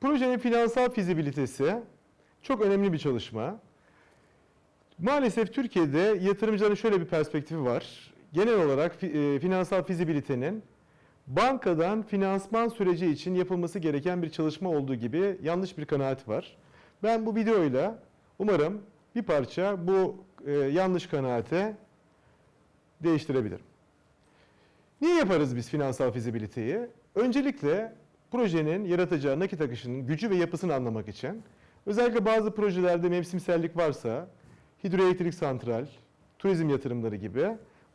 projenin finansal fizibilitesi çok önemli bir çalışma. Maalesef Türkiye'de yatırımcıların şöyle bir perspektifi var. Genel olarak e, finansal fizibilitenin bankadan finansman süreci için yapılması gereken bir çalışma olduğu gibi yanlış bir kanaat var. Ben bu videoyla umarım bir parça bu e, yanlış kanaate değiştirebilirim. Niye yaparız biz finansal fizibiliteyi? Öncelikle projenin yaratacağı nakit akışının gücü ve yapısını anlamak için özellikle bazı projelerde mevsimsellik varsa hidroelektrik santral, turizm yatırımları gibi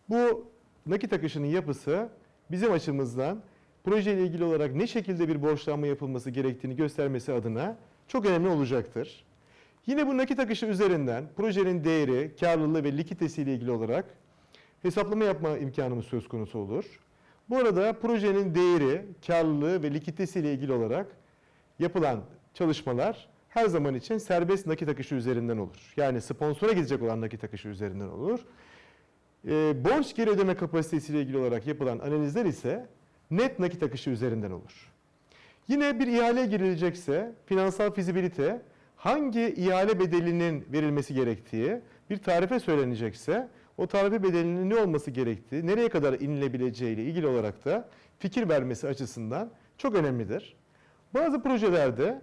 bu nakit akışının yapısı bizim açımızdan projeyle ilgili olarak ne şekilde bir borçlanma yapılması gerektiğini göstermesi adına çok önemli olacaktır. Yine bu nakit akışı üzerinden projenin değeri, karlılığı ve likiditesiyle ilgili olarak hesaplama yapma imkanımız söz konusu olur. Bu arada projenin değeri, karlılığı ve likiditesiyle ilgili olarak yapılan çalışmalar her zaman için serbest nakit akışı üzerinden olur. Yani sponsora gidecek olan nakit akışı üzerinden olur. Ee, borç geri ödeme kapasitesiyle ilgili olarak yapılan analizler ise net nakit akışı üzerinden olur. Yine bir ihale girilecekse finansal fizibilite hangi ihale bedelinin verilmesi gerektiği bir tarife söylenecekse o tarife bedelinin ne olması gerektiği, nereye kadar inilebileceği ile ilgili olarak da fikir vermesi açısından çok önemlidir. Bazı projelerde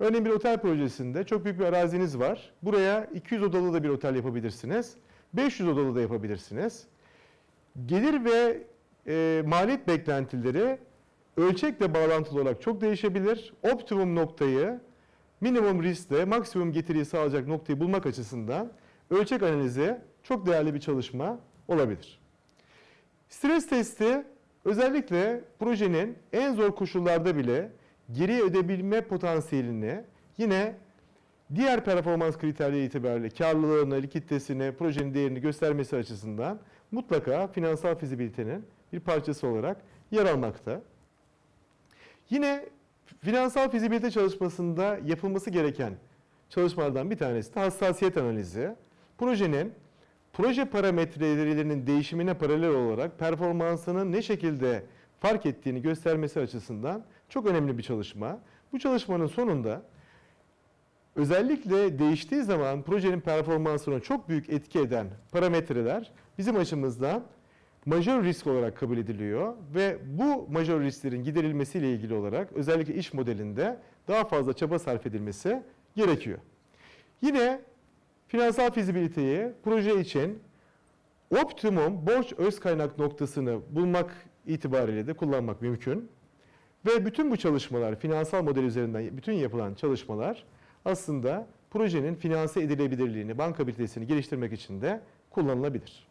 örneğin bir otel projesinde çok büyük bir araziniz var. Buraya 200 odalı da bir otel yapabilirsiniz. 500 odalı da yapabilirsiniz. Gelir ve e, maliyet beklentileri ölçekle bağlantılı olarak çok değişebilir. Optimum noktayı minimum riskle maksimum getiriyi sağlayacak noktayı bulmak açısından ölçek analizi çok değerli bir çalışma olabilir. Stres testi özellikle projenin en zor koşullarda bile geriye ödebilme potansiyelini yine diğer performans kriterleri itibariyle karlılığını, likiditesini, projenin değerini göstermesi açısından mutlaka finansal fizibilitenin bir parçası olarak yer almakta. Yine finansal fizibilite çalışmasında yapılması gereken çalışmalardan bir tanesi de hassasiyet analizi. Projenin proje parametrelerinin değişimine paralel olarak performansının ne şekilde fark ettiğini göstermesi açısından çok önemli bir çalışma. Bu çalışmanın sonunda özellikle değiştiği zaman projenin performansına çok büyük etki eden parametreler bizim açımızdan majör risk olarak kabul ediliyor ve bu majör risklerin giderilmesiyle ilgili olarak özellikle iş modelinde daha fazla çaba sarf edilmesi gerekiyor. Yine finansal fizibiliteyi proje için optimum borç öz kaynak noktasını bulmak itibariyle de kullanmak mümkün. Ve bütün bu çalışmalar, finansal model üzerinden bütün yapılan çalışmalar aslında projenin finanse edilebilirliğini, bankabilitesini geliştirmek için de kullanılabilir.